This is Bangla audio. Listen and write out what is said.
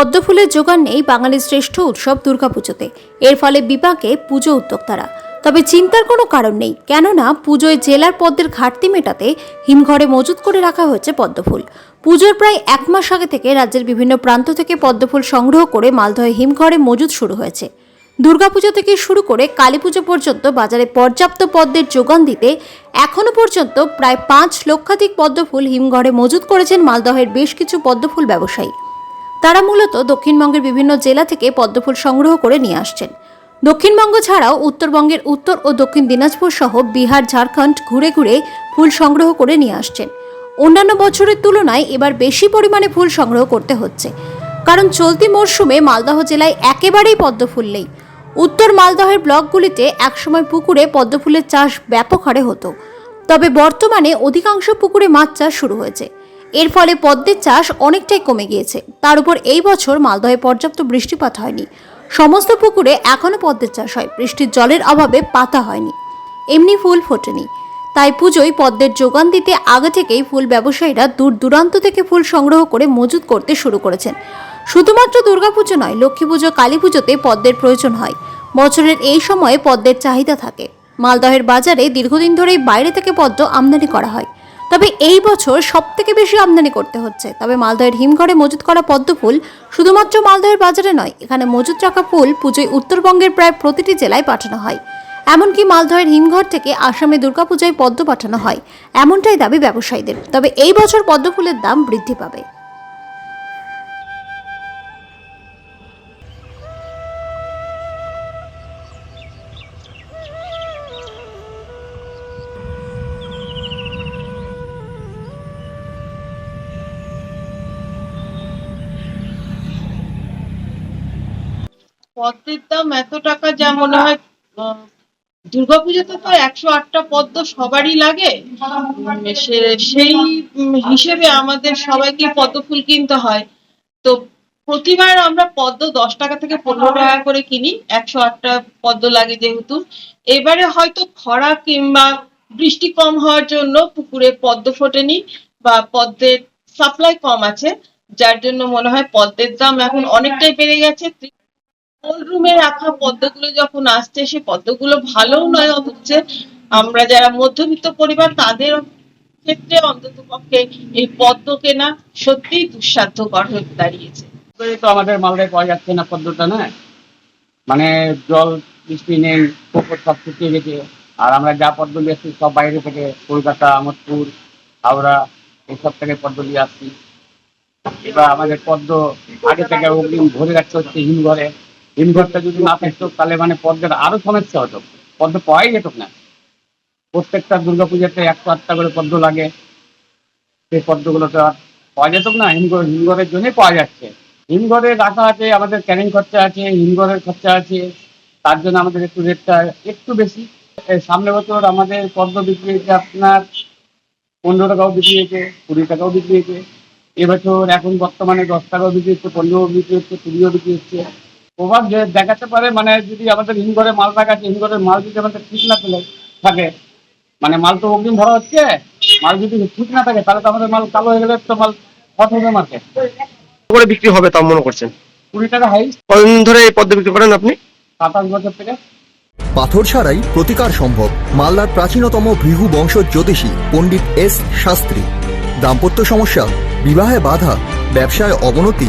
পদ্মফুলের যোগান নেই বাঙালির শ্রেষ্ঠ উৎসব দুর্গাপুজোতে। এর ফলে বিপাকে পুজো উদ্যোক্তারা। তবে চিন্তার কোনো কারণ নেই, কেননা পুজোয় জেলার পদ্মের ঘাটতি মেটাতে হিমঘরে মজুত করে রাখা হয়েছে পদ্মফুল পুজোর প্রায় এক মাস আগে থেকে রাজ্যের বিভিন্ন প্রান্ত থেকে পদ্মফুল সংগ্রহ করে মালদহে হিমঘরে মজুত শুরু হয়েছে। দুর্গাপুজো থেকে শুরু করে কালী পুজো পর্যন্ত বাজারে পর্যাপ্ত পদ্মের যোগান দিতে এখনও পর্যন্ত প্রায় পাঁচ লক্ষাধিক পদ্মফুল হিমঘরে মজুত করেছেন মালদহের বেশ কিছু পদ্মফুল ব্যবসায়ী। তারা মূলত দক্ষিণবঙ্গের বিভিন্ন জেলা থেকে পদ্মফুল সংগ্রহ করে নিয়ে আসছেন। দক্ষিণবঙ্গ ছাড়াও উত্তরবঙ্গের উত্তর ও দক্ষিণ দিনাজপুর সহ বিহার, ঝাড়খণ্ড ঘুরে ঘুরে ফুল সংগ্রহ করে নিয়ে আসছেন। অন্যান্য বছরের তুলনায় এবার বেশি পরিমাণে ফুল সংগ্রহ করতে হচ্ছে। কারণ চলতি মরশুমে মালদহ জেলায় একেবারেই পদ্মফুল নেই। উত্তর মালদহের ব্লকগুলিতে একসময় পুকুরে পদ্মফুলের চাষ ব্যাপক হারে হতো। তবে বর্তমানে অধিকাংশ পুকুরে মাছ চাষ শুরু হয়েছে। এর ফলে পদ্মের চাষ অনেকটাই কমে গিয়েছে। তার উপর এই বছর মালদহে পর্যাপ্ত বৃষ্টিপাত হয়নি। সমস্ত পুকুরে এখনও পদ্মের চাষ হয়। বৃষ্টির জলের অভাবে পাতা হয়নি। এমনি ফুল ফোটেনি। তাই পুজোয় পদ্মের যোগান দিতে আগে থেকেই ফুল ব্যবসায়ীরা দূর দূরান্ত থেকে ফুল সংগ্রহ করে মজুত করতে শুরু করেছেন। শুধুমাত্র দুর্গাপুজো নয়, লক্ষ্মী পুজো, কালী পুজোতে পদ্মের প্রয়োজন হয়। বছরের এই সময়ে পদ্মের চাহিদা থাকে। মালদহের বাজারে দীর্ঘদিন ধরেই বাইরে থেকে পদ্ম আমদানি করা হয়। তবে এই বছর সব থেকে বেশি আমদানি করতে হচ্ছে। তবে মালদহের হিমঘরে মজুত করা পদ্ম ফুল শুধুমাত্র মালদহের বাজারে নয়, এখানে মজুত রাখা ফুল পুজোয় উত্তরবঙ্গের প্রায় প্রতিটি জেলায় পাঠানো হয়। এমনকি মালদহের হিমঘর থেকে আসামে দুর্গাপূজায় পদ্ম পাঠানো হয়। এমনটাই দাবি ব্যবসায়ীদের। তবে এই বছর পদ্ম ফুলের দাম বৃদ্ধি পাবে। পদ্মের দাম এত টাকা যা মনে হয় দুর্গাপুজোতে তো একশো আটটা পদ্ম সবারই লাগে। সেই হিসেবে আমাদের সবাইকে পদ্ম ফুল কিনতে হয়। তো প্রতিবার আমরা পদ্ম দশ টাকা থেকে পনেরো টাকা করে কিনি, একশো আটটা পদ্ম লাগে যেহেতু। এবারে হয়তো খরা কিংবা বৃষ্টি কম হওয়ার জন্য পুকুরে পদ্ম ফোটেনি বা পদ্মের সাপ্লাই কম আছে, যার জন্য মনে হয় পদ্মের দাম এখন অনেকটাই বেড়ে গেছে। কোল্ড রুমে রাখা পদ্মগুলো যখন আসছে সে পদ্মগুলো ভালোও নয় হচ্ছে আমরা যারা মধ্যবিত্ত পরিবার, তাদের ক্ষেত্রে অন্তত পক্ষে এই পদ্ম কেনা সত্যিই দুঃসাধ্যকর হয়ে দাঁড়িয়েছে। তো আমাদের মালদায় পাওয়া যাচ্ছে না পদ্মটা, না? মানে জল, বৃষ্টি নেই, পুকুর সব শুকিয়ে গেছে। আর আমরা যা পদ্ম নিয়ে আসছি সব বাইরে থেকে, কলকাতা, আমোদপুর, হাওড়া এইসব থেকে পদ্ম নিয়ে আসছি। এবার আমাদের পদ্ম আগে থেকে অগ্রিম ভরে রাখতে হচ্ছে হিমঘরে। হিমঘরটা যদি না থাকতো, তাহলে মানে পদ্মের আরও সমস্যা হতো। পদ্ম পাওয়াই যেত না। প্রত্যেকটা দুর্গাপূজাতে একশো আটটা করে পদ্ম লাগে। সেই পদ্মগুলো তো আর পাওয়া যেত না। হিমঘর হিমঘরের জন্যই পাওয়া যাচ্ছে। হিমঘরে রাখা আছে, আমাদের ক্যারিং খরচা আছে, হিমঘরের খরচা আছে। তার জন্য আমাদের একটু রেটটা একটু বেশি। সামনে বছর আমাদের পদ্ম বিক্রি হয়েছে আপনার পনেরো টাকাও বিক্রি হয়েছে, কুড়ি টাকাও বিক্রি হয়েছে। এবছর এখন বর্তমানে দশ টাকাও বিক্রি হচ্ছে পনেরো বিক্রি হচ্ছে, কুড়িও বিক্রি হচ্ছে। প্রভাব যে দেখাতে পারে মানে যদি আমাদের হিমঘরে মাল রাখা আছে হিমঘরের মাল যদি আমাদের ঠিক না পেলে থাকে মানে মাল তো অগ্রিম ভরা হচ্ছে মাল যদি ঠিক না থাকে তাহলে তো আমাদের মাল কালো হয়ে গেলে তো মাল হট হবে মার্কেট। করে বিক্রি হবে তা মনে করছেন? কুড়ি টাকা হাই। কতদিন ধরে এই পদ্ম বিক্রি করেন আপনি? সাতাশ বছর থেকে। পাথর ছাড়াই প্রতিকার সম্ভব মালদার প্রাচীনতম ভৃগু বংশ জ্যোতিষী পণ্ডিত এস শাস্ত্রী। দাম্পত্য সমস্যা বিবাহে বাধা ব্যবসায় অবনতি